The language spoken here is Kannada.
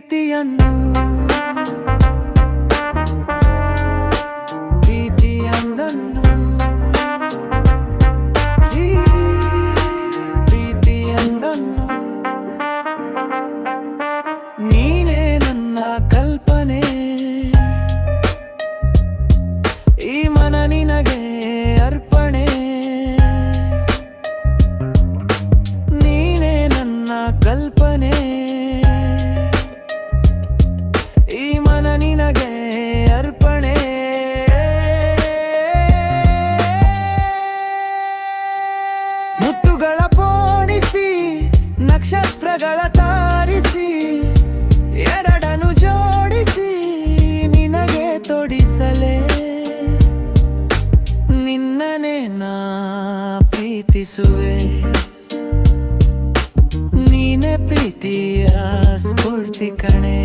ಪ್ರೀತಿಯನ್ನು ಮುತ್ತುಗಳ ಪೋಣಿಸಿ, ನಕ್ಷತ್ರಗಳ ತಾರಿಸಿ ಎರಡನು ಜೋಡಿಸಿ ನಿನಗೆ ತೊಡಿಸಲೇ. ನಿನ್ನನೆ ನಾ ಪ್ರೀತಿಸುವೆ. ನೀನೆ ಪ್ರೀತಿಯ ಸ್ಫೂರ್ತಿ ಕಣೆ.